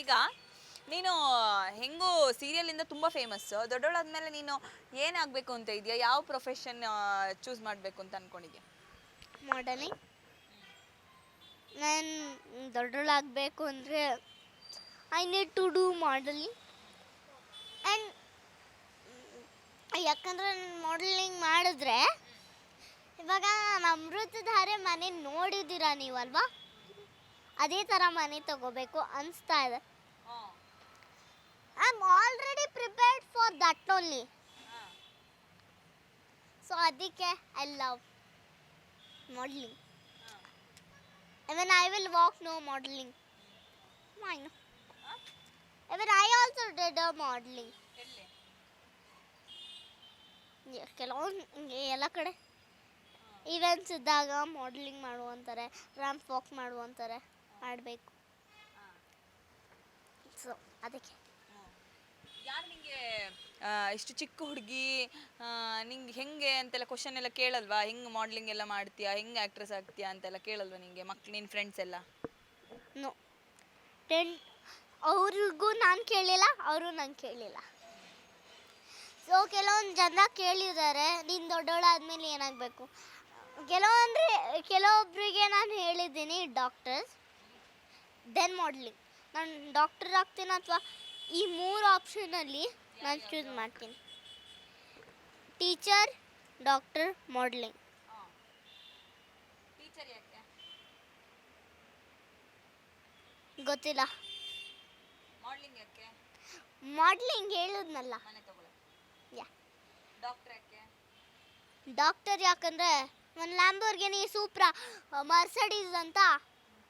ಈಗ ನೀನು, ಹೆಂಗೂ ಸೀರಿಯಲಿಂದ ತುಂಬ ಫೇಮಸ್ ದೊಡ್ಡವಳಾದ್ಮೇಲೆ ನೀನು ಏನಾಗಬೇಕು ಅಂತ ಇದೆಯಾ? ಯಾವ ಪ್ರೊಫೆಷನ್ ಚೂಸ್ ಮಾಡಬೇಕು ಅಂತ ಅನ್ಕೊಂಡಿದ್ಯಾ? ಮಾಡಲಿಂಗ್ ನಾನು ದೊಡ್ಡವಳಾಗಬೇಕು ಅಂದರೆ I need to do modelling and ಯಾಕಂದರೆ ನಾನು ಮಾಡಲಿಂಗ್ ಮಾಡಿದ್ರೆ ಇವಾಗ ಅಮೃತಧಾರೆ ಮನೆ ನೋಡಿದ್ದೀರಾ ನೀವಲ್ವಾ? ಅದೇ ಥರ ಮನೆ ತಗೋಬೇಕು ಅನಿಸ್ತಾ ಇದೆ. ಓನ್ಲಿ ಸೊ ಅದಕ್ಕೆ I love modelling Even I will walk no modelling Why no? I also a modeling. Yeah, ಕೆಲವೊಂದು ಎಲ್ಲ ಕಡೆ. ಈವೆಂಟ್ಸ್ ಇದ್ದಾಗ ಮಾಡಲಿಂಗ್ ಮಾಡುವಂತಾರೆ ರ್ಯಾಂಪ್ ವಾಕ್ ಮಾಡುವಂತಾರೆ ಮಾಡಬೇಕು. ಸೊ ಅದಕ್ಕೆ ಯಾರು ನಿಮಗೆ ಇಷ್ಟು ಚಿಕ್ಕ ಹುಡುಗಿ ನಿಂಗೆ ಹೆಂಗೆ ಅಂತೆಲ್ಲ ಕ್ವಶನ್ ಎಲ್ಲ ಕೇಳಲ್ವಾ? ಹೆಂಗೆ ಮಾಡ್ಲಿಂಗ್ ಎಲ್ಲ ಮಾಡ್ತೀಯಾ? ಹೆಂಗೆ ಆಕ್ಟ್ರೆಸ್ ಆಗ್ತೀಯಾ ಅಂತೆಲ್ಲ ಕೇಳಲ್ವಾ ನಿಂಗೆ ಮಕ್ಳು ನಿನ್ನ ಫ್ರೆಂಡ್ಸ್ ಎಲ್ಲ? ನೋ ಟೆನ್ ಅವ್ರಿಗೂ ನಾನು ಕೇಳಿಲ್ಲ, ಅವರು ನಂಗೆ ಕೇಳಿಲ್ಲ. ಸೊ ಕೆಲವೊಂದು ಜನ ಕೇಳಿದ್ದಾರೆ, ನೀನು ದೊಡ್ಡವಳಾದ್ಮೇಲೆ ಏನಾಗಬೇಕು? ಕೆಲವೊಂದ್ರೆ ಕೆಲವೊಬ್ಬರಿಗೆ ನಾನು ಹೇಳಿದ್ದೀನಿ ಡಾಕ್ಟರ್ಸ್ ದೆನ್ ಮಾಡ್ಲಿಂಗ್ ನಾನು ಡಾಕ್ಟರ್ ಆಗ್ತೀನಿ ಅಥವಾ ಈ ಮೂರು ಆಪ್ಷನಲ್ಲಿ ನಾನು ಚೂಸ್ ಮಾಡ್ತೀನಿ. ಟೀಚರ್ ಡಾಕ್ಟರ್ ಮಾಡ್ಲಿಂಗ್ ಗೊತ್ತಿಲ್ಲ. ಮಾಡ್ಲಿಂಗ್ ಹೇಳಿದ್ನಲ್ಲ. ಡಾಕ್ಟರ್ ಯಾಕೆ? ಡಾಕ್ಟರ್ ಯಾಕಂದ್ರೆ ಒಂದು ಲ್ಯಾಂಬೋರ್ಗಿನಿ ಸೂಪ್ರಾ ಮರ್ಸಡೀಸ್ ಅಂತ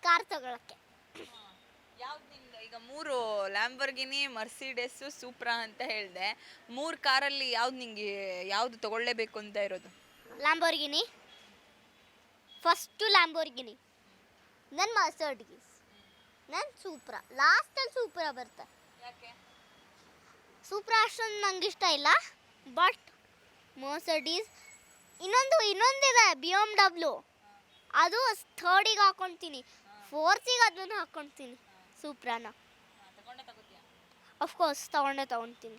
ಕಾರ್ ತಗೊಳಕ್ಕೆ. ಈಗ ಮೂರು ಲ್ಯಾಂಬರ್ಗಿನಿ ಮರ್ಸಿಡೆಸ್ಸು ಸೂಪ್ರಾ ಅಂತ ಹೇಳಿದೆ. ಮೂರು ಕಾರಲ್ಲಿ ಯಾವ್ದು ನಿಂಗೆ ಯಾವ್ದು ತಗೊಳ್ಳೇಬೇಕು ಅಂತ ಇರೋದು? ಲ್ಯಾಂಬೋರ್ಗಿನಿ ಫಸ್ಟು ಲ್ಯಾಂಬೋರ್ಗಿನಿ ನನ್ನ ಮರ್ಸಿಡೆಸ್ ನನ್ನ ಸೂಪ್ರ ಲಾಸ್ಟಲ್ಲಿ ಸೂಪ್ರ ಬರುತ್ತೆ. ಯಾಕೆ? ಸೂಪ್ರ ಅಷ್ಟೊಂದು ನಂಗೆ ಇಷ್ಟ ಇಲ್ಲ. ಬಟ್ ಮರ್ಸಡೀಸ್ ಇನ್ನೊಂದು ಇನ್ನೊಂದಿದೆ ಬಿ ಎಂ ಡಬ್ಲ್ಯೂ ಅದು ಥರ್ಡಿಗೆ ಹಾಕೊತೀನಿ. ಫೋರ್ತಿಗೆ ಅದನ್ನು ಹಾಕ್ಕೊಳ್ತೀನಿ ಸೂಪ್ರಾನ ಅಫ್ಕೋರ್ಸ್ ತಗೊಂಡೆ ತೊಗೊಳ್ತೀನಿ